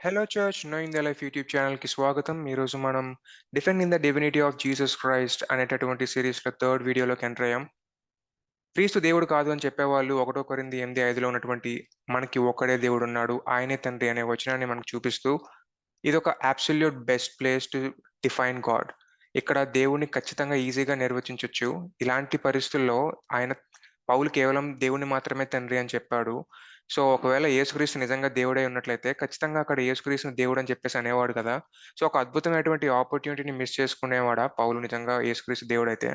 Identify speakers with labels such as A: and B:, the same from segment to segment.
A: Hello church knowing the life YouTube ఛానల్‌కి స్వాగతం. ఈరోజు మనం 'defending the divinity of Jesus Christ' అనేటటువంటి సిరీస్లో థర్డ్ వీడియోలోకి ఎంటర్ అయ్యాం. క్రీస్తు దేవుడు కాదు అని చెప్పేవాళ్ళు ఒకటొకరిని ఎనిమిది ఐదులో ఉన్నటువంటి మనకి ఒక్కడే దేవుడున్నాడు. ఆయనే తండ్రి అనే వచనాన్ని మనకు చూపిస్తూ ఇది ఒక absolute best place to define God. ఇక్కడ దేవుణ్ణి ఖచ్చితంగా ఈజీగా నిర్వచించవచ్చు ఇలాంటి పరిస్థితుల్లో ఆయన పౌలు కేవలం దేవుడిని మాత్రమే తండ్రి అని చెప్పాడు. సో, ఒకవేళ యేసుక్రీస్తు నిజంగా దేవుడై ఉన్నట్లయితే ఖచ్చితంగా అక్కడ యేసుక్రీస్తుని అని చెప్పేసి అనేవాడు కదా! సో, ఒక అద్భుతమైనటువంటి ఆపర్చునిటీని మిస్ చేసుకునేవాడా పౌలు నిజంగా యేసుక్రీస్తు దేవుడైతే?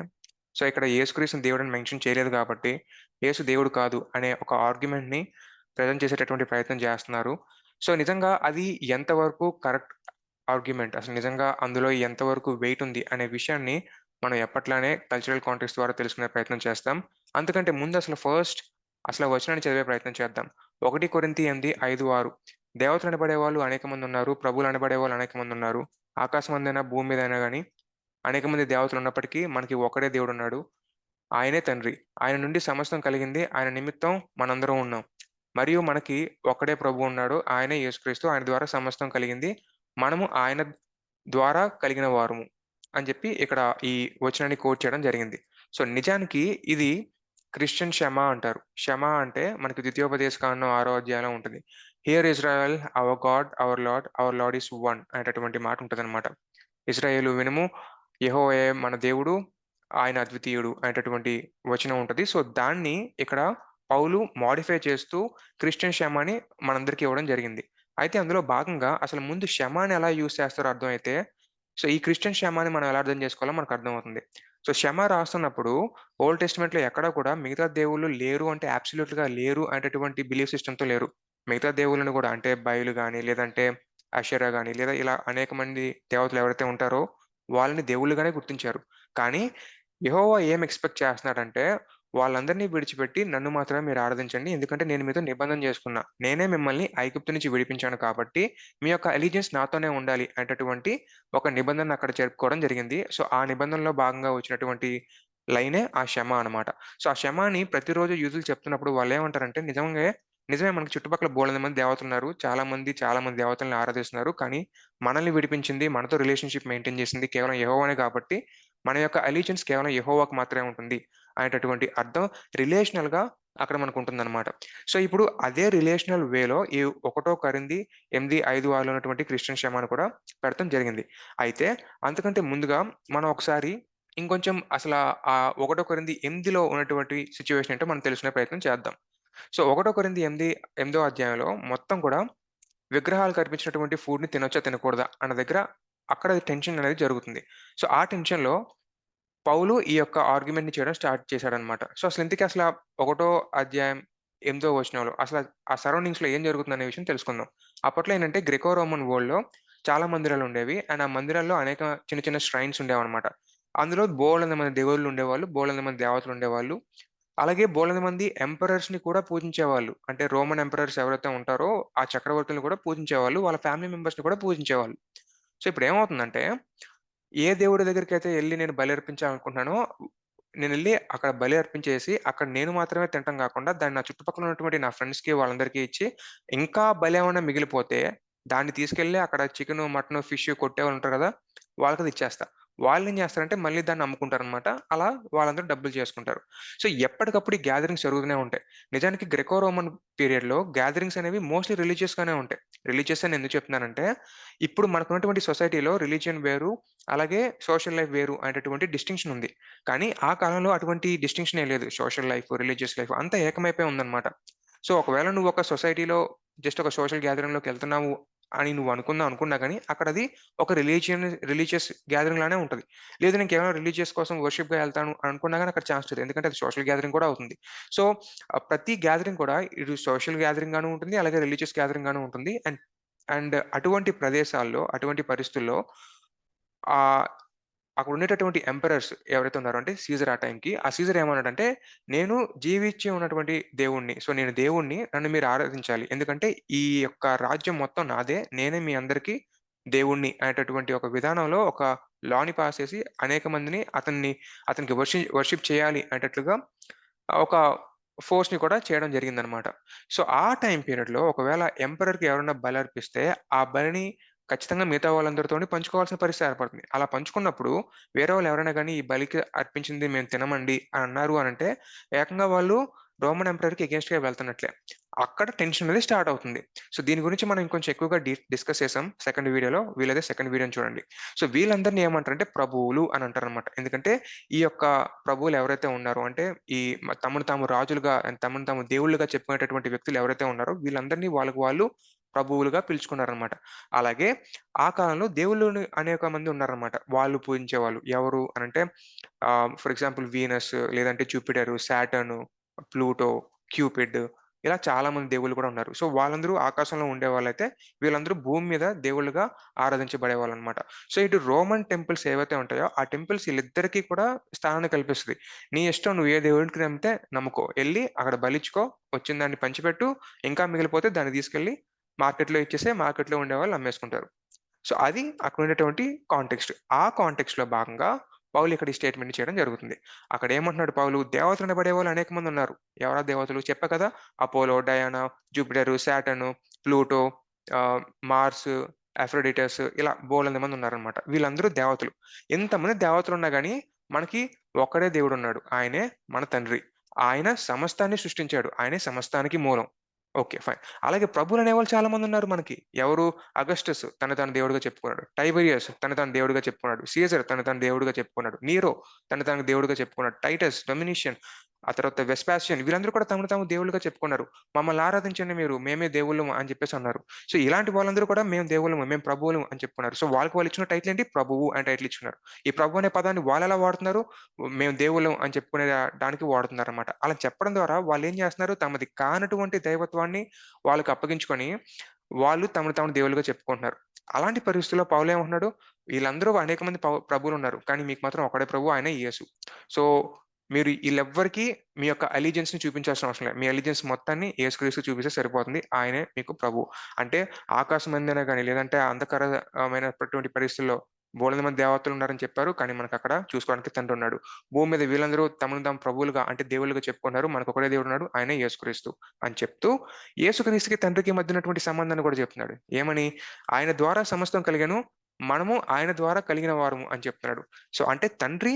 A: సో, ఇక్కడ యేసుక్రీస్తుని దేవుడని మెన్షన్ చేయలేదు కాబట్టి, యేసు దేవుడు కాదు అనే ఒక ఆర్గ్యుమెంట్‌ని ప్రెజెంట్ చేసేటటువంటి ప్రయత్నం చేస్తున్నారు. సో, నిజంగా అది ఎంతవరకు కరెక్ట్ ఆర్గ్యుమెంట్ అసలు నిజంగా అందులో ఎంతవరకు వెయిట్ ఉంది అనే విషయాన్ని మనం ఎప్పట్లానే కల్చరల్ కాంటెక్స్ ద్వారా తెలుసుకునే ప్రయత్నం చేస్తాం. అందుకంటే ముందు అసలు ఫస్ట్ అసలు వచనాన్ని చదివే ప్రయత్నం చేద్దాం. 1 కొరింథీ 8, 5, 6 దేవతలు అనబడేవాళ్ళు అనేకమందున్నారు. ప్రభువులు ఉన్నారు ఆకాశం అందైనా భూమి మీద అయినా కానీ అనేక అనేకమంది దేవతలు ఉన్నప్పటికీ మనకి ఒకడే దేవుడు ఉన్నాడు ఆయనే తండ్రి. ఆయన నుండి సమస్తం కలిగింది. ఆయన నిమిత్తం మనందరం ఉన్నాం. మరియు మనకి ఒకడే ప్రభువు ఉన్నాడు. ఆయనే యేసుక్రీస్తు. ఆయన ద్వారా సమస్తం కలిగింది. మనము ఆయన ద్వారా కలిగిన వారము. అని చెప్పి ఇక్కడ ఈ వచనాన్ని కోట్ చేయడం జరిగింది. సో, నిజానికి ఇది క్రిస్టియన్ క్షమ అంటారు. క్షమ అంటే మనకి ద్వితీయోపదేశకాండం 6 అధ్యాయంలో ఉంటుంది. Hear Israel our God, our Lord, our Lord is one అనేటటువంటి మాట ఉంటుంది అనమాట ఇజ్రాయేల్ వినుము యెహోవాయే మన దేవుడు, ఆయన అద్వితీయుడు అనేటటువంటి వచనం ఉంటుంది సో, దాన్ని ఇక్కడ పౌలు మాడిఫై చేస్తూ క్రిస్టియన్ షమాని మనందరికీ ఇవ్వడం జరిగింది. అయితే అందులో భాగంగా అసలు ముందు క్షమాని ఎలా యూజ్ చేస్తారో అర్థమైతే, సో, ఈ క్రిస్టియన్ క్షమాన్ని మనం ఎలా అర్థం చేసుకోవాలో మనకు అర్థమవుతుంది. సో, షమా రాస్తున్నప్పుడు ఓల్డ్ టెస్ట్మెంట్లో ఎక్కడా కూడా మిగతా దేవుళ్ళు లేరు అంటే అబ్సల్యూట్‌గా లేరు అనేటటువంటి బిలీఫ్ సిస్టమ్‌తో లేరు. మిగతా దేవుళ్ళని కూడా అంటే బయలు కానీ లేదంటే అషెరా కానీ లేదా ఇలా అనేక మంది దేవతలు ఎవరైతే ఉంటారో వాళ్ళని దేవుళ్ళుగానే గుర్తించారు. కానీ యహోవా ఏం ఎక్స్‌పెక్ట్ చేస్తున్నాడంటే వాళ్ళందరిని విడిచిపెట్టి నన్ను మాత్రమే మీరు ఆరాధించండి. ఎందుకంటే నేను మీతో నిబంధన చేసుకున్నా. నేనే మిమ్మల్ని ఐగుప్తు నుంచి విడిపించాను కాబట్టి మీ యొక్క ఎలిజెన్స్ నాతోనే ఉండాలి అనేటటువంటి ఒక నిబంధన అక్కడ చేరుకోవడం జరిగింది. సో, ఆ నిబంధనలో భాగంగా వచ్చినటువంటి లైనే ఆ క్షమ అనమాట. సో, ఆ శమాని ప్రతిరోజు యూజులు చెప్తున్నప్పుడు వాళ్ళు ఏమంటారంటే నిజంగా నిజమే మనకి చుట్టుపక్కల బోలెంత మంది దేవతలున్నారు. చాలా మంది, చాలా మంది దేవతలను ఆరాధిస్తున్నారు. కానీ మనల్ని విడిపించింది, మనతో రిలేషన్‌షిప్ మెయింటైన్ చేసింది కేవలం యహోవానే కాబట్టి మన యొక్క అలీజెన్స్ కేవలం యహోవాకు మాత్రమే ఉంటుంది. అనేటటువంటి అర్థం రిలేషనల్‌గా అక్కడ మనకు ఉంటుందన్నమాట సో, ఇప్పుడు అదే రిలేషనల్ వేలో ఈ ఒకటో కరింది ఎనిమిది ఐదు ఆరులో ఉన్నటువంటి క్రిస్టియన్ షమాను కూడా పెడతాం జరిగింది. అయితే అంతకంటే ముందుగా మనం ఒకసారి ఇంకొంచెం అసలు ఆ 1 కొరింథీ 8లో ఉన్నటువంటి సిచ్యువేషన్ ఏంటో మనం తెలుసుకునే ప్రయత్నం చేద్దాం. సో, ఒకటో కొరింది ఎనిమిది ఎనిమిదో అధ్యాయంలో మొత్తం కూడా విగ్రహాలు కనిపించినటువంటి ఫుడ్‌ని తినొచ్చా? తినకూడదా? అన్న దగ్గర అక్కడ టెన్షన్ అనేది జరుగుతుంది. సో, ఆ టెన్షన్‌లో పౌలు ఈ యొక్క ఆర్గ్యుమెంట్‌ని చేయడం స్టార్ట్ చేశాడనమాట. సో, అసలు ఇంతకీ అసలు ఒకటో అధ్యాయం ఎనిమిదో వచనంలో అసలు ఆ సరౌండింగ్స్‌లో ఏం జరుగుతుందనే విషయం తెలుసుకుందాం. అప్పట్లో ఏంటంటే గ్రెకో రోమన్ వరల్డ్‌లో చాలా మందిరాలు ఉండేవి అండ్ ఆ మందిరాల్లో అనేక చిన్న చిన్న ష్రైన్స్ ఉండేవన్నమాట. అందులో బోలెడు మంది దేవుళ్ళు ఉండేవాళ్ళు. బోలెడు మంది దేవతలు ఉండేవాళ్ళు. అలాగే బోలెడు మంది ఎంపరర్స్‌ని కూడా పూజించేవాళ్ళు. అంటే రోమన్ ఎంపరర్స్ ఎవరైతే ఉంటారో ఆ చక్రవర్తులను కూడా పూజించేవాళ్ళు. వాళ్ళ ఫ్యామిలీ మెంబర్స్‌ని కూడా పూజించేవాళ్ళు. సో, ఇప్పుడు ఏమవుతుందంటే ఏ దేవుడి దగ్గరికి అయితే వెళ్ళి నేను బలి అర్పించాలనుకుంటున్నానో వెళ్ళి అక్కడ బలి అర్పించేసి అక్కడ నేను మాత్రమే తినటం కాకుండా దాన్ని నా చుట్టుపక్కల ఉన్నటువంటి నా ఫ్రెండ్స్‌కి వాళ్ళందరికీ ఇచ్చి ఇంకా బలేమన్నా మిగిలిపోతే దాన్ని తీసుకెళ్ళి అక్కడ చికెను, మటను, ఫిష్ కొట్టే వాళ్ళు ఉంటారు కదా! వాళ్ళకది ఇచ్చేస్తా. వాళ్ళేం చేస్తారంటే మళ్ళీ దాన్ని అమ్ముకుంటారు అనమాట అలా వాళ్ళందరూ డబ్బులు చేసుకుంటారు. సో, ఎప్పటికప్పుడు ఈ గ్యాదరింగ్స్ జరుగుతూనే ఉంటాయి. నిజానికి గ్రెకో రోమన్ పీరియడ్‌లో గ్యాదరింగ్స్ అనేవి మోస్ట్‌లీ రిలీజియస్‌గానే ఉంటాయి. రిలీజియస్ అని ఎందుకు చెప్తున్నానంటే ఇప్పుడు మనకున్నటువంటి సొసైటీలో రిలీజియన్ వేరు, అలాగే సోషల్ లైఫ్ వేరు అనేటటువంటి డిస్టింక్షన్ ఉంది. కానీ ఆ కాలంలో అటువంటి డిస్టింక్షనే లేదు. సోషల్ లైఫ్, రిలీజియస్ లైఫ్ అంతా ఏకమైపోయి ఉందన్నమాట సో, ఒకవేళ నువ్వు ఒక సొసైటీలో జస్ట్ ఒక సోషల్ గ్యాదరింగ్‌లోకి వెళ్తున్నావు అని నువ్వు అనుకుందాం అనుకున్నా కానీ అక్కడ అది ఒక రిలీజియన్ రిలీజియస్ గ్యాదరింగ్ లానే ఉంటుంది లేదు నేను కేవలం రిలీజియస్ కోసం వర్షిప్‌గా వెళ్తాను అనుకున్నా కానీ అక్కడ ఛాన్స్ లేదు. ఎందుకంటే అది సోషల్ గ్యాదరింగ్ కూడా అవుతుంది. సో, ప్రతి గ్యాదరింగ్ కూడా ఇటు సోషల్ గ్యాదరింగ్ గాను ఉంటుంది. అలాగే రిలీజియస్ గ్యాదరింగ్ గాను ఉంటుంది. అండ్ అండ్ అటువంటి ప్రదేశాల్లో, అటువంటి పరిస్థితుల్లో అక్కడ ఉండేటటువంటి ఎంపరర్స్ ఎవరైతే ఉన్నారో అంటే సీజర్ ఆ టైంకి ఆ సీజర్ ఏమన్నాడంటే, "నేను జీవించి ఉన్నటువంటి దేవుణ్ణి సో, నేను దేవుణ్ణి నన్ను మీరు ఆరాధించాలి. ఎందుకంటే ఈ యొక్క రాజ్యం మొత్తం నాదే. నేనే మీ అందరికీ దేవుణ్ణి అనేటటువంటి ఒక విధానంలో ఒక లాని పాస్ చేసి అనేక మందిని అతన్ని అతనికి వర్షి వర్షిప్ చేయాలి అనేటట్లుగా ఒక ఫోర్స్‌ని కూడా చేయడం జరిగిందనమాట. సో, ఆ టైం పీరియడ్‌లో ఒకవేళ ఎంపరర్‌కి ఎవరైనా బలర్పిస్తే, ఆ బలిని ఖచ్చితంగా మిగతా వాళ్ళందరితోని పంచుకోవాల్సిన పరిస్థితి ఏర్పడుతుంది. అలా పంచుకున్నప్పుడు వేరే వాళ్ళు ఎవరైనా కానీ ఈ బలికి అర్పించింది మేము తినమండి అని అన్నారు అని అంటే ఏకంగా వాళ్ళు రోమన్ ఎంపరర్‌కి అగేన్స్ట్గా వెళ్తున్నట్లే. అక్కడ టెన్షన్ అనేది స్టార్ట్ అవుతుంది. సో, దీని గురించి మనం ఇంకొంచెం ఎక్కువగా డి డిస్కస్ చేసాం సెకండ్ వీడియోలో. వీలైతే సెకండ్ వీడియోని చూడండి. సో, వీళ్ళందరిని ఏమంటారంటే ప్రభువులు అని అంటారు అనమాట ఎందుకంటే ఈ యొక్క ప్రభువులు ఎవరైతే ఉన్నారో అంటే ఈ తమను తాము రాజులుగా తమను తాము దేవుళ్ళుగా చెప్పుకునేటటువంటి వ్యక్తులు ఎవరైతే ఉన్నారో వీళ్ళందరినీ వాళ్ళకి వాళ్ళు ప్రభువులుగా పిలుచుకున్నారనమాట. అలాగే ఆ కాలంలో దేవుళ్ళు అనేక మంది ఉన్నారనమాట. వాళ్ళు పూజించే వాళ్ళు ఎవరు అనంటే ఫర్ ఎగ్జాంపుల్ వీనస్ లేదంటే జూపిటర్ సాటర్న్, ప్లూటో, క్యూపిడ్ ఇలా చాలా మంది దేవుళ్ళు కూడా ఉన్నారు. సో, వాళ్ళందరూ ఆకాశంలో ఉండేవాళ్ళైతే వీళ్ళందరూ భూమి మీద దేవుళ్ళుగా ఆరాధించబడేవాళ్ళనమాట. సో, ఇటు రోమన్ టెంపుల్స్ ఏవైతే ఉంటాయో ఆ టెంపుల్స్ వీళ్ళిద్దరికీ కూడా స్థానాన్ని కల్పిస్తుంది నీ ఇష్టం నువ్వు ఏ దేవుడికి నమ్మితే నమ్ముకో. వెళ్ళి అక్కడ బలిచ్చుకో, వచ్చిన దాన్ని పంచిపెట్టు, ఇంకా మిగిలిపోతే దాన్ని తీసుకెళ్ళి మార్కెట్‌లో ఇచ్చేసే మార్కెట్‌లో ఉండేవాళ్ళు అమ్మేసుకుంటారు. సో, అది అక్కడ ఉండేటువంటి కాంటెక్స్ట్. ఆ కాంటెక్స్ట్‌లో భాగంగా పౌలు ఇక్కడ ఈ స్టేట్మెంట్ చేయడం జరుగుతుంది. అక్కడ ఏమంటున్నాడు పౌలు, దేవతలు అనబడేవాళ్ళు అనేక మంది ఉన్నారు. ఎవరా దేవతలు? చెప్పా కదా! Apollo, Diana, Jupiter Saturn Pluto, Mars, Aphroditus ఇలా బోలంది మంది ఉన్నారనమాట. వీళ్ళందరూ దేవతలు. ఎంతమంది దేవతలు ఉన్నా కానీ మనకి ఒక్కడే దేవుడు ఉన్నాడు ఆయనే మన తండ్రి. ఆయన సమస్తాన్ని సృష్టించాడు. ఆయనే సమస్తానికి మూలం. ఓకే. ఫైన్. అలాగే ప్రభువులనేవాళ్ళు చాలా మందున్నారు మనకి. ఎవరు? అగస్టస్ తన తన దేవుడిగా చెప్పుకున్నాడు. టైబెరియస్ తన తన దేవుడిగా చెప్పుకున్నాడు. సీజర్ తన తన దేవుడుగా చెప్పుకున్నాడు. నీరో తన తన దేవుడిగా చెప్పుకున్నాడు. టైటస్, డొమినిషియన్ ఆ తర్వాత వెస్పాసియన్ వీళ్ళందరూ కూడా తమను తాము దేవుళ్ళుగా చెప్పుకున్నారు. మమ్మల్ని ఆరాధించండి మీరు. మేమే దేవుళ్ళము అని చెప్పేసి అన్నారు. సో, ఇలాంటి వాళ్ళందరూ కూడా మేము దేవుళ్ళము, మేము ప్రభువులు అని చెప్పుకున్నారు. సో, వాళ్ళకి వాళ్ళు ఇచ్చిన టైటిల్ ఏంటి? ప్రభువు అని టైటిల్ ఇచ్చున్నారు ఈ ప్రభు అనే పదాన్ని వాళ్ళు ఎలా వాడుతున్నారు? మేము దేవుళ్ళం అని చెప్పుకునే దానికి వాడుతున్నారు అనమాట అలా చెప్పడం ద్వారా వాళ్ళు ఏం చేస్తున్నారు? తమది కానటువంటి దైవత్వాన్ని వాళ్ళకి అప్పగించుకొని, వాళ్ళు తమను తాము దేవుళ్ళుగా చెప్పుకుంటున్నారు. అలాంటి పరిస్థితుల్లో పౌలేమంటున్నాడు? వీళ్ళందరూ అనేక మంది ప్రభువులు ఉన్నారు కానీ మీకు మాత్రం ఒకడే ప్రభువు ఆయన యేసు. సో, మీరు ఈళ్ళెవ్వరికీ మీ యొక్క అలిజియన్స్‌ని చూపించాల్సిన అవసరం లేదు. మీ అలిజెన్స్ మొత్తాన్ని ఏసుక్రీస్తు చూపిస్తే సరిపోతుంది. ఆయనే మీకు ప్రభువు. అంటే ఆకాశం అందైనా కానీ లేదంటే అంధకారమైనటువంటి పరిస్థితుల్లో బోలెడు మంది దేవతలు ఉన్నారని చెప్పారు. కానీ మనకు అక్కడ చూసుకోవడానికి తండ్రి ఉన్నాడు. భూమి మీద వీళ్ళందరూ తమను తాము ప్రభువులుగా అంటే దేవుళ్ళుగా చెప్పుకున్నారు మనకొకటేవుడు ఉన్నాడు ఆయన యేసుక్రీస్తు అని చెప్తూ, యేసుక్రీస్తుకి తండ్రికి మధ్య ఉన్నటువంటి సంబంధాన్ని కూడా చెప్తున్నాడు. ఏమని? ఆయన ద్వారా సమస్తం కలిగాను మనము ఆయన ద్వారా కలిగిన వారము అని చెప్తున్నాడు. సో, అంటే తండ్రి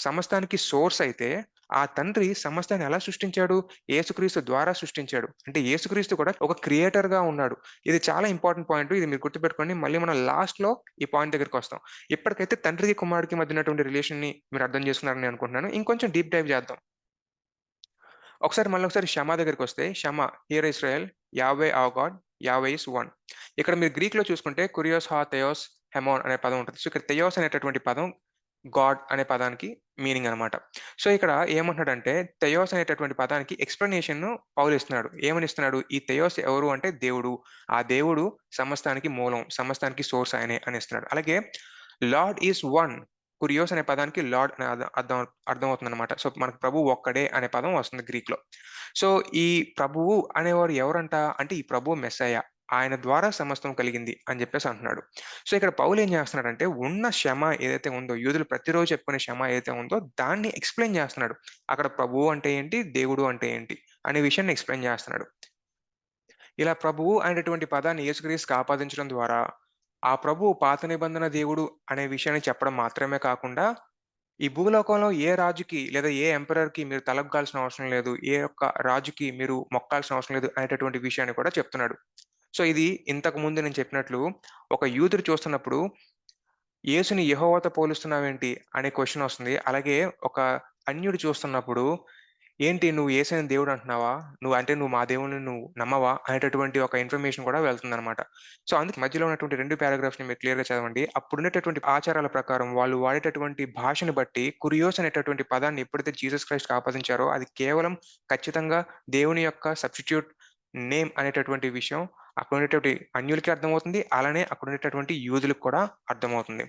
A: సమస్తానికి సోర్స్ అయితే, ఆ తండ్రి సమస్తాన్ని ఎలా సృష్టించాడు? ఏసుక్రీస్తు ద్వారా సృష్టించాడు. అంటే ఏసుక్రీస్తు కూడా ఒక క్రియేటర్‌గా ఉన్నాడు. ఇది చాలా ఇంపార్టెంట్ పాయింట్. ఇది మీరు గుర్తుపెట్టుకోండి. మళ్ళీ మనం లాస్ట్‌లో ఈ పాయింట్ దగ్గరికి వస్తాం ఇప్పటికైతే తండ్రికి, కుమారుడికి మధ్య ఉన్నటువంటి రిలేషన్‌ని మీరు అర్థం చేసుకున్నారని నేను అనుకుంటున్నాను. ఇంకొంచెం డీప్ డైవ్ చేద్దాం. ఒకసారి మళ్ళీ ఒకసారి Shema దగ్గరికొస్తే Shema hear Israel Yahweh our God Yahweh is one. ఇక్కడ మీరు గ్రీక్‌లో చూసుకుంటే కురియోస్ హా థెయోస్ హెమోన్ అనే పదం ఉంటుంది సో, ఇక్కడ థెయోస్ అనేటటువంటి పదం గాడ్ అనే పదానికి మీనింగ్ అనమాట. సో, ఇక్కడ ఏమంటున్నాడంటే తెయోస్ అనేటటువంటి పదానికి ఎక్స్‌ప్లనేషన్‌ను పౌలు ఇస్తున్నాడు. ఏమని ఇస్తున్నాడు? ఈ తెయోస్ ఎవరు అంటే దేవుడు. ఆ దేవుడు సమస్తానికి మూలం, సమస్తానికి సోర్స్ ఆయనే అని ఇస్తున్నాడు. అలాగే లార్డ్ ఈస్ వన్. కురియోస్ అనే పదానికి లార్డ్ అనే అర్థం అర్థం అర్థమవుతుందనమాట. సో, మనకు ప్రభువు ఒక్కడే అనే పదం వస్తుంది గ్రీక్‌లో. సో, ఈ ప్రభువు అనేవారు ఎవరంట? అంటే ఈ ప్రభువు మెస్సయ్య. ఆయన ద్వారా సమస్తం కలిగింది అని చెప్పేసి అంటున్నాడు. సో, ఇక్కడ పౌలు ఏం చేస్తున్నాడంటే ఉన్న క్షమ ఏదైతే ఉందో యూదులు ప్రతిరోజు చెప్పుకునే క్షమ ఏదైతే ఉందో దాన్ని ఎక్స్‌ప్లెయిన్ చేస్తున్నాడు. అక్కడ ప్రభువు అంటే ఏంటి? దేవుడు అంటే ఏంటి? అనే విషయాన్ని ఎక్స్‌ప్లెయిన్ చేస్తున్నాడు. ఇలా ప్రభువు అనేటువంటి పదాన్ని యేసుక్రీస్తుకి ఆపాదించడం ద్వారా, ఆ ప్రభువు పాత నిబంధన దేవుడు అనే విషయాన్ని చెప్పడం మాత్రమే కాకుండా, ఈ భూలోకంలో ఏ రాజుకి లేదా ఏ ఎంపరర్‌కి మీరు తలగ్గాల్సిన అవసరం లేదు. ఏ ఒక్క రాజుకి మీరు మొక్కాల్సిన అవసరం లేదు అనేటటువంటి విషయాన్ని కూడా చెప్తున్నాడు. సో, ఇది ఇంతకు ముందు నేను చెప్పినట్లు ఒక యూదుడు చూస్తున్నప్పుడు యేసుని యెహోవాతో పోలుస్తున్నావేంటి అనే క్వశ్చన్ వస్తుంది. అలాగే ఒక అన్యుడు చూస్తున్నప్పుడు ఏంటి నువ్వు ఏసైన దేవుడు అంటున్నావా? నువ్వు అంటే నువ్వు మా దేవుని నువ్వు నమ్మవా? అనేటటువంటి ఒక ఇన్ఫర్మేషన్ కూడా వెళ్తుందనమాట. సో, అందుకు మధ్యలో ఉన్నటువంటి రెండు పారాగ్రాఫ్స్‌ని మీరు క్లియర్‌గా చదవండి. అప్పుడుండేటటువంటి ఆచారాల ప్రకారం వాళ్ళు వాడేటటువంటి భాషను బట్టి కురియోస్ అనేటటువంటి పదాన్ని ఎప్పుడైతే జీసస్ క్రైస్ట్ ఆపాదించారో అది కేవలం ఖచ్చితంగా దేవుని యొక్క సబ్‌స్టిట్యూట్ నేమ్ అనేటటువంటి విషయం అక్కడ ఉండేటువంటి అన్యులకి అర్థమవుతుంది. అలానే అక్కడ ఉండేటటువంటి యూదులకు కూడా అర్థమవుతుంది.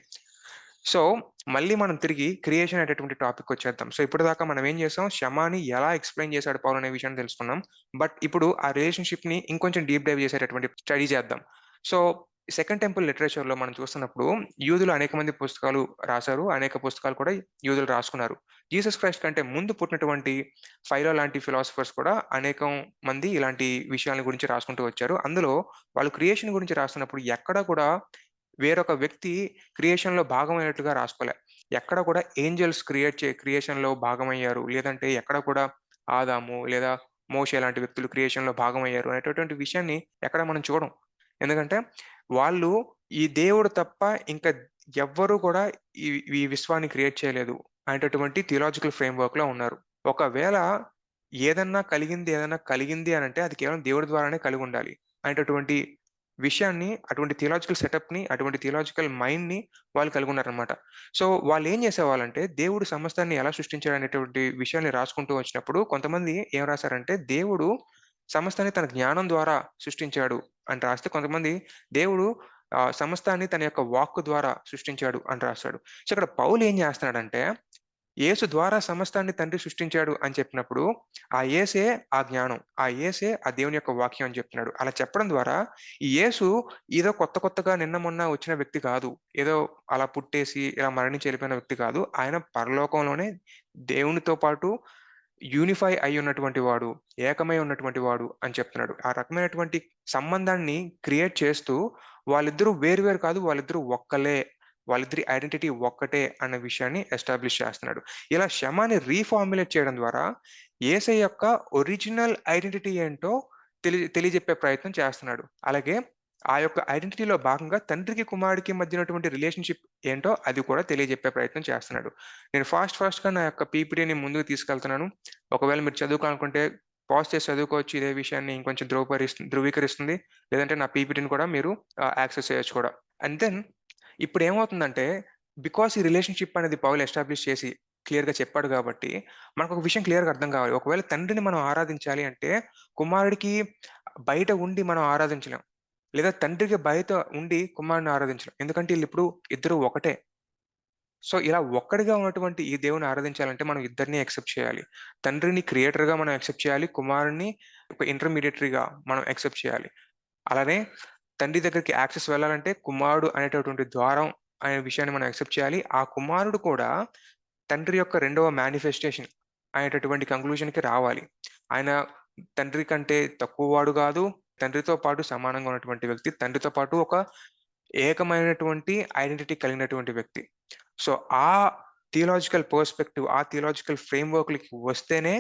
A: సో, మళ్ళీ మనం తిరిగి క్రియేషన్ అనేటటువంటి టాపిక్‌కొచ్చేద్దాం. సో, ఇప్పటిదాకా మనం ఏం చేసాం? శమాని ఎలా ఎక్స్‌ప్లెయిన్ చేశాడు పౌలు అనే విషయాన్ని తెలుసుకున్నాం. బట్ ఇప్పుడు ఆ రిలేషన్‌షిప్‌ని ఇంకొంచెం డీప్ డైవ్ చేసేటటువంటి స్టడీ చేద్దాం. సో, సెకండ్ టెంపుల్ లిటరేచర్‌లో మనం చూస్తున్నప్పుడు యూదులు అనేక మంది పుస్తకాలు రాశారు అనేక పుస్తకాలు కూడా యూదులు రాసుకున్నారు. జీసస్ క్రైస్ట్ కంటే ముందు పుట్టినటువంటి ఫైలో లాంటి ఫిలాసఫర్స్ కూడా అనేకం మంది ఇలాంటి విషయాల గురించి రాసుకుంటూ వచ్చారు. అందులో వాళ్ళు క్రియేషన్ గురించి రాస్తున్నప్పుడు ఎక్కడ కూడా వేరొక వ్యక్తి క్రియేషన్‌లో భాగమైనట్టుగా రాసుకోలే. ఎక్కడ కూడా ఏంజెల్స్ క్రియేట్ చే క్రియేషన్‌లో భాగమయ్యారు. లేదంటే ఎక్కడ కూడా ఆదాము లేదా మోషే లాంటి వ్యక్తులు క్రియేషన్‌లో భాగమయ్యారు అనేటటువంటి విషయాన్ని ఎక్కడ మనం చూడం. ఎందుకంటే వాళ్ళు ఈ దేవుడు తప్ప ఇంకా ఎవ్వరు కూడా ఈ ఈ విశ్వాన్ని క్రియేట్ చేయలేదు అనేటటువంటి థియలాజికల్ ఫ్రేమ్‌వర్క్‌లో ఉన్నారు. ఒకవేళ ఏదన్నా కలిగింది, ఏదన్నా కలిగింది అని అంటే అది కేవలం దేవుడి ద్వారానే కలిగి ఉండాలి అనేటటువంటి విషయాన్ని, అటువంటి థియలాజికల్ సెటప్‌ని, అటువంటి థియలాజికల్ మైండ్‌ని వాళ్ళు కలిగి ఉన్నారనమాట సో, వాళ్ళు ఏం చేసేవాళ్ళంటే దేవుడు సమస్తాన్ని ఎలా సృష్టించాడనేటువంటి విషయాన్ని రాసుకుంటూ వచ్చినప్పుడు కొంతమంది ఏం రాశారంటే దేవుడు సమస్తాన్ని తన జ్ఞానం ద్వారా సృష్టించాడు అని రాస్తే, కొంతమంది దేవుడు సమస్తాన్ని తన యొక్క వాక్కు ద్వారా సృష్టించాడు అని రాస్తాడు. సో, ఇక్కడ పౌలు ఏం చేస్తున్నాడంటే యేసు ద్వారా సమస్తాన్ని తండ్రి సృష్టించాడు అని చెప్పినప్పుడు, ఆ ఏసే ఆ జ్ఞానం. ఆ ఏసే ఆ దేవుని యొక్క వాక్యం అని చెప్తున్నాడు. అలా చెప్పడం ద్వారా ఈ యేసు ఏదో కొత్త కొత్తగా నిన్న మొన్న వచ్చిన వ్యక్తి కాదు. ఏదో అలా పుట్టేసి ఇలా మరణించి వెళ్ళిపోయిన వ్యక్తి కాదు. ఆయన పరలోకంలోనే దేవునితో పాటు యూనిఫై అయ్యి ఉన్నటువంటి వాడు, ఏకమై ఉన్నటువంటి వాడు అని చెప్తున్నాడు. ఆ రకమైనటువంటి సంబంధాన్ని క్రియేట్ చేస్తూ వాళ్ళిద్దరూ వేరు వేరు కాదు. వాళ్ళిద్దరూ ఒక్కలే. వాళ్ళిద్దరి ఐడెంటిటీ ఒక్కటే అన్న విషయాన్ని ఎస్టాబ్లిష్ చేస్తున్నాడు. ఇలా శమాన్ని రీఫార్ములేట్ చేయడం ద్వారా ఏసై యొక్క ఒరిజినల్ ఐడెంటిటీ ఏంటో తెలి తెలియజెప్పే ప్రయత్నం చేస్తున్నాడు. అలాగే ఆ యొక్క ఐడెంటిటీలో భాగంగా తండ్రికి, కుమారుడికి మధ్య ఉన్నటువంటి రిలేషన్‌షిప్ ఏంటో అది కూడా తెలియజెప్పే ప్రయత్నం చేస్తున్నాడు. నేను ఫాస్ట్ ఫాస్ట్‌గా నా యొక్క పీపీటీని ముందుకు తీసుకెళ్తున్నాను. ఒకవేళ మీరు చదువుకోవాలనుకుంటే పాజ్ చేసి చదువుకోవచ్చు. ఇదే విషయాన్ని ఇంకొంచెం ధృవపరిస్తుంది ధృవీకరిస్తుంది. లేదంటే నా పీపీటీని కూడా మీరు యాక్సెస్ చేయొచ్చు కూడా. అండ్ దెన్ ఇప్పుడేమవుతుందంటే బికాస్ ఈ రిలేషన్‌షిప్ అనేది పౌలు ఎస్టాబ్లిష్ చేసి క్లియర్‌గా చెప్పాడు కాబట్టి, మనకు ఒక విషయం క్లియర్‌గా అర్థం కావాలి. ఒకవేళ తండ్రిని మనం ఆరాధించాలి అంటే కుమారుడికి బయట ఉండి మనం ఆరాధించలేం. లేదా తండ్రికి బయట ఉండి కుమారుడిని ఆరాధించడం ఎందుకంటే వీళ్ళు ఇప్పుడు ఇద్దరు ఒకటే. సో, ఇలా ఒక్కడిగా ఉన్నటువంటి ఈ దేవుని ఆరాధించాలంటే మనం ఇద్దరిని యాక్సెప్ట్ చేయాలి. తండ్రిని క్రియేటర్‌గా మనం యాక్సెప్ట్ చేయాలి. కుమారుడిని ఒక ఇంటర్మీడియటరీగా మనం యాక్సెప్ట్ చేయాలి. అలానే తండ్రి దగ్గరికి యాక్సెస్ వెళ్ళాలంటే కుమారుడు అనేటటువంటి ద్వారం అనే విషయాన్ని మనం యాక్సెప్ట్ చేయాలి. ఆ కుమారుడు కూడా తండ్రి యొక్క రెండవ మేనిఫెస్టేషన్ అనేటటువంటి కంక్లూజన్‌కి రావాలి. ఆయన తండ్రి కంటే తక్కువ వాడు కాదు తండ్రితో పాటు సమానంగా ఉన్నటువంటి వ్యక్తి. తండ్రితో పాటు ఒక ఏకమైనటువంటి ఐడెంటిటీ కలిగినటువంటి వ్యక్తి. సో, ఆ థియలాజికల్ పర్స్పెక్టివ్, ఆ థియలాజికల్ ఫ్రేమ్‌వర్క్‌లకి వస్తేనే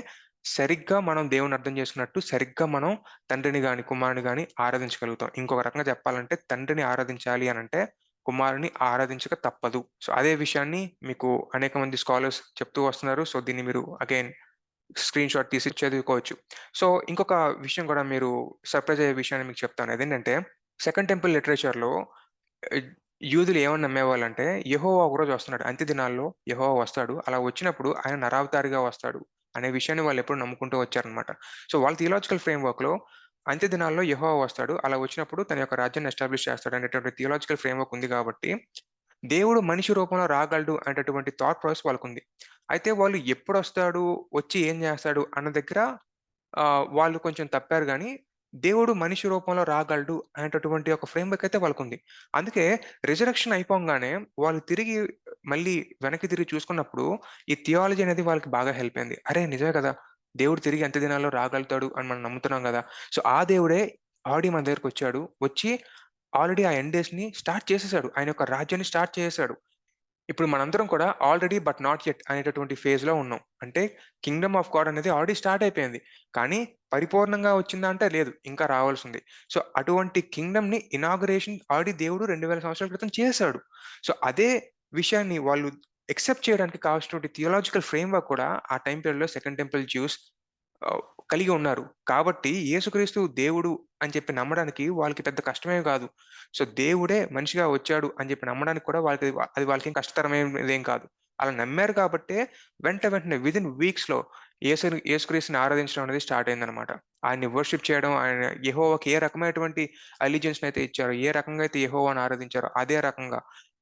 A: సరిగ్గా మనం దేవుని అర్థం చేసుకున్నట్టు, సరిగ్గా మనం తండ్రిని కానీ కుమారుని కానీ ఆరాధించగలుగుతాం. ఇంకొక రకంగా చెప్పాలంటే తండ్రిని ఆరాధించాలి అని అంటే కుమారుని ఆరాధించక తప్పదు. సో, అదే విషయాన్ని మీకు అనేక మంది స్కాలర్స్ చెప్తూ వస్తున్నారు. సో, దీన్ని మీరు అగైన్ స్క్రీన్‌షాట్ తీసి చదువుకోవచ్చు. సో, ఇంకొక విషయం కూడా మీరు సర్ప్రైజ్ అయ్యే విషయాన్ని మీకు చెప్తాను. అదేంటంటే సెకండ్ టెంపుల్ లిటరేచర్‌లో యూదులు ఏమని నమ్మేవాళ్ళంటే యహోవా ఒకరోజు వస్తున్నాడు. అంత్య దినాల్లో యహోవా వస్తాడు. అలా వచ్చినప్పుడు ఆయన నరావతారిగా వస్తాడు అనే విషయాన్ని వాళ్ళు ఎప్పుడు నమ్ముకుంటూ వచ్చారనమాట. సో, వాళ్ళ థియలాజికల్ ఫ్రేమ్‌వర్క్‌లో అంత్య దినాల్లో యహోవా వస్తాడు. అలా వచ్చినప్పుడు తన యొక్క రాజ్యాన్ని ఎస్టాబ్లిష్ చేస్తాడు అనేటువంటి థియలాజికల్ ఫ్రేమ్‌వర్క్ ఉంది కాబట్టి, దేవుడు మనిషి రూపంలో రాగలడు అనేటటువంటి థాట్ ప్రాసెస్ వాళ్ళకుంది. అయితే వాళ్ళు ఎప్పుడు వస్తాడు వచ్చి ఏం చేస్తాడు అన్న దగ్గర వాళ్ళు కొంచెం తప్పారు కానీ దేవుడు మనిషి రూపంలో రాగలడు అనేటటువంటి ఒక ఫ్రేమ్‌వర్క్ అయితే వాళ్ళకుంది. అందుకే రిజరక్షన్ అయిపోగానే వాళ్ళు తిరిగి మళ్ళీ వెనక్కి తిరిగి చూసుకున్నప్పుడు ఈ థియాలజీ అనేది వాళ్ళకి బాగా హెల్ప్ అయింది. అరే! నిజమే కదా! దేవుడు తిరిగి ఎంత దినాల్లో రాగలుగుతాడు అని మనం నమ్ముతున్నాం కదా సో, ఆ దేవుడే ఆడి మన దగ్గరకొచ్చాడు. వచ్చి ఆల్రెడీ ఆ ఎండ్ డేస్‌ని స్టార్ట్ చేసేసాడు. ఆయన యొక్క రాజ్యాన్ని స్టార్ట్ చేసేసాడు. ఇప్పుడు మనందరం కూడా ఆల్రెడీ బట్ నాట్ ఎట్ అనేటటువంటి ఫేజ్‌లో ఉన్నాం. అంటే కింగ్డమ్ ఆఫ్ గాడ్ అనేది ఆల్రెడీ స్టార్ట్ అయిపోయింది. కానీ పరిపూర్ణంగా వచ్చిందా అంటే లేదు. ఇంకా రావాల్సింది. సో, అటువంటి కింగ్డమ్‌ని ఇనాగరేషన్ ఆల్రెడీ దేవుడు 2000 సంవత్సరాల క్రితం చేశాడు సో, అదే విషయాన్ని వాళ్ళు ఎక్సెప్ట్ చేయడానికి కావాల్సినటువంటి థియోలాజికల్ ఫ్రేమ్‌వర్క్ కూడా ఆ టైం పీరియడ్‌లో సెకండ్ టెంపుల్ జ్యూస్ కలిగి ఉన్నారు. కాబట్టి యేసుక్రీస్తు దేవుడు అని చెప్పి నమ్మడానికి వాళ్ళకి పెద్ద కష్టమే కాదు. సో, దేవుడే మనిషిగా వచ్చాడు అని చెప్పి నమ్మడానికి కూడా వాళ్ళకి అది వాళ్ళకేం కష్టతరమైనదేం కాదు. అలా నమ్మారు కాబట్టే వెంట వెంటనే విదిన్ వీక్స్లో యేసు యేసుక్రీస్తుని ఆరాధించడం అనేది స్టార్ట్ అయిందనమాట. ఆయన్ని వర్షిప్ చేయడం, ఆయన యహోవాకి ఏ రకమైనటువంటి అలిజియన్స్‌నైతే ఇచ్చారో, ఏ రకంగా అయితే యహోవాని ఆరాధించారో అదే రకంగా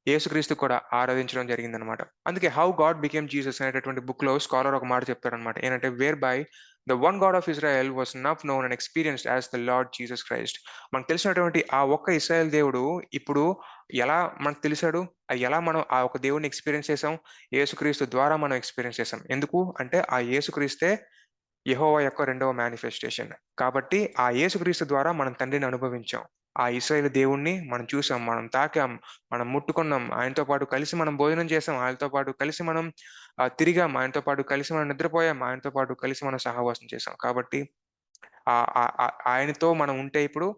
A: యేసుక్రీస్తు కూడా ఆరాధించడం జరిగిందనమాట. అందుకే 'హౌ గాడ్ బికేమ్ జీసస్' అనేటటువంటి బుక్‌లో స్కాలర్ ఒక మాట చెప్తాడనమాట. ఏంటంటే whereby the one God of Israel was not known and experienced as the Lord Jesus Christ మనకు తెలిసినటువంటి ఆ ఒక్క ఇస్రాయల్ దేవుడు ఇప్పుడు ఎలా మనకు తెలిసాడు? ఎలా మనం ఆ ఒక దేవుడిని ఎక్స్పీరియన్స్ చేసాం యేసుక్రీస్తు ద్వారా మనం ఎక్స్పీరియన్స్ చేసాం ఎందుకు? అంటే ఆ యేసుక్రీస్తే యహోవా యొక్క రెండవ మేనిఫెస్టేషన్ కాబట్టి ఆ యేసుక్రీస్తు ద్వారా మనం తండ్రిని అనుభవించాం. ఆ ఇస్రాయేల్ దేవుణ్ణి మనం చూసాం మనం తాకాం మనం ముట్టుకున్నాం. ఆయనతో పాటు కలిసి మనం భోజనం చేసాం. ఆయనతో పాటు కలిసి మనం తిరిగాం. ఆయనతో పాటు కలిసి మనం నిద్రపోయాం. ఆయనతో పాటు కలిసి మనం సహవాసం చేసాం. కాబట్టి ఆ- ఆయనతో మనం ఉంటే ఇప్పుడు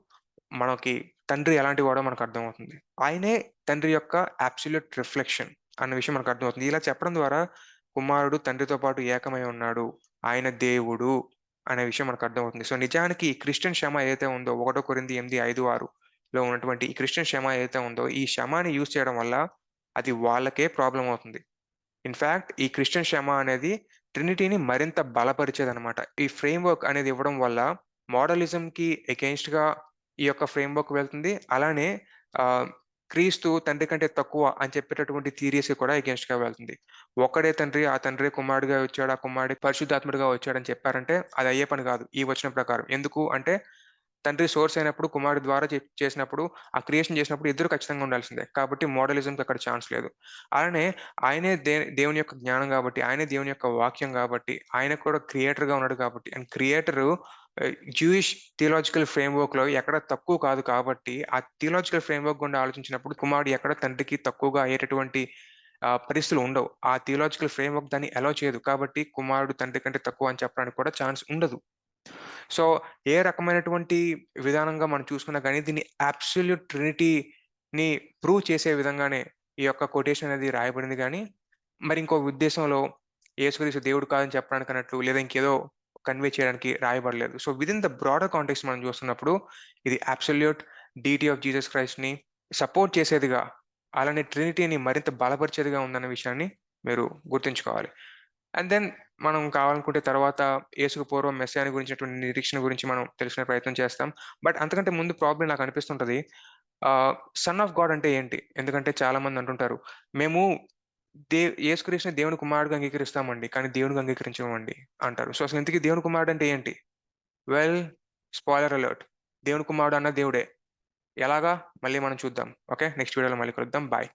A: మనకి తండ్రి ఎలాంటి వాడో మనకు అర్థమవుతుంది. ఆయనే తండ్రి యొక్క అబ్సల్యూట్ రిఫ్లెక్షన్ అన్న విషయం మనకు అర్థమవుతుంది. ఇలా చెప్పడం ద్వారా కుమారుడు తండ్రితో పాటు ఏకమై ఉన్నాడు. ఆయన దేవుడు. అనే విషయం మనకు అర్థమవుతుంది. సో నిజానికి ఈ క్రిస్టియన్ క్షమ ఏదైతే ఉందో ఒకటో కొరింది ఎనిమిది ఐదు ఆరులో ఉన్నటువంటి ఈ క్రిస్టియన్ క్షమ ఏదైతే ఉందో ఈ క్షమాని యూజ్ చేయడం వల్ల అది వాళ్ళకే ప్రాబ్లం అవుతుంది. ఇన్ఫ్యాక్ట్ ఈ క్రిస్టియన్ క్షమ అనేది ట్రినిటీని మరింత బలపరిచేది అనమాట ఈ ఫ్రేమ్వర్క్ అనేది ఇవ్వడం వల్ల మోడలిజంకి అగెయిన్స్ట్గా ఈ యొక్క ఫ్రేమ్వర్క్ వెళ్తుంది. అలానే క్రీస్తు తండ్రి కంటే తక్కువ అని చెప్పేటటువంటి థీరీస్ కూడా అగేన్స్ట్గా వెళ్తుంది. ఒక్కడే తండ్రి ఆ తండ్రి కుమారుడిగా వచ్చాడు ఆ కుమారుడి పరిశుద్ధాత్ముడిగా వచ్చాడని చెప్పారంటే అది అయ్యే పని కాదు ఈ వచ్చిన ప్రకారం. ఎందుకు అంటే తండ్రి సోర్స్ అయినప్పుడు కుమారుడు ద్వారా చేసినప్పుడు ఆ క్రియేషన్ చేసినప్పుడు ఇద్దరు ఖచ్చితంగా ఉండాల్సిందే. కాబట్టి మోడలిజంకి అక్కడ ఛాన్స్ లేదు. అలానే ఆయనే దే దేవుని యొక్క జ్ఞానం కాబట్టి ఆయనే దేవుని యొక్క వాక్యం కాబట్టి ఆయన కూడా క్రియేటర్గా ఉన్నాడు కాబట్టి అండ్ క్రియేటర్ జూయిష్ థియలాజికల్ ఫ్రేమ్వర్క్లో ఎక్కడ తక్కువ కాదు కాబట్టి ఆ థియలాజికల్ ఫ్రేమ్వర్క్ గుండా ఆలోచించినప్పుడు కుమారుడు ఎక్కడ తండ్రికి తక్కువగా అయ్యేటటువంటి పరిస్థితులు ఉండవు. ఆ థియలాజికల్ ఫ్రేమ్వర్క్ దాన్ని అలో చేయదు. కాబట్టి కుమారుడు తండ్రి కంటే తక్కువ అని చెప్పడానికి కూడా ఛాన్స్ ఉండదు. సో ఏ రకమైనటువంటి విధానంగా మనం చూసుకున్నా కానీ దీన్ని అబ్సల్యూట్ ట్రినిటీని ప్రూవ్ చేసే విధంగానే ఈ యొక్క కొటేషన్ అనేది రాయబడింది కానీ మరి ఇంకో ఉద్దేశంలో యేసుక్రీస్తు దేవుడు కాదని చెప్పడానికి అన్నట్లు లేదా ఇంకేదో కన్వే చేయడానికి రాయబడలేదు. So with in the broader context మనం చూస్తున్నప్పుడు ఇది అబ్సల్యూట్ డీటీ ఆఫ్ జీసస్ క్రైస్ట్ని సపోర్ట్ చేసేదిగా అలానే ట్రినిటీని మరింత బలపరిచేదిగా ఉందన్న విషయాన్ని మీరు గుర్తుంచుకోవాలి. అండ్ దెన్ మనం కావాలనుకుంటే తర్వాత ఏసుకు పూర్వం మెస్సాని గురించినటువంటి నిరీక్షణ గురించి మనం తెలుసుకునే ప్రయత్నం చేస్తాం. బట్ అంతకంటే ముందు ప్రాబ్లం నాకు అనిపిస్తుంటది సన్ ఆఫ్ గాడ్ అంటే ఏంటి? ఎందుకంటే చాలా మంది అంటుంటారు మేము దే యేసుక్రీస్తుని దేవుని కుమారుడుగా అంగీకరిస్తామండి. కానీ దేవునికి అంగీకరించమండి అంటారు. సో అసలు ఇంతకీ దేవుని కుమారుడు అంటే ఏంటి? వెల్ స్పాయిలర్ అలర్ట్ దేవుని కుమారుడు అన్న దేవుడే. ఎలాగా? మళ్ళీ మనం చూద్దాం. ఓకే? నెక్స్ట్ వీడియోలో మళ్ళీ కలుద్దాం. బాయ్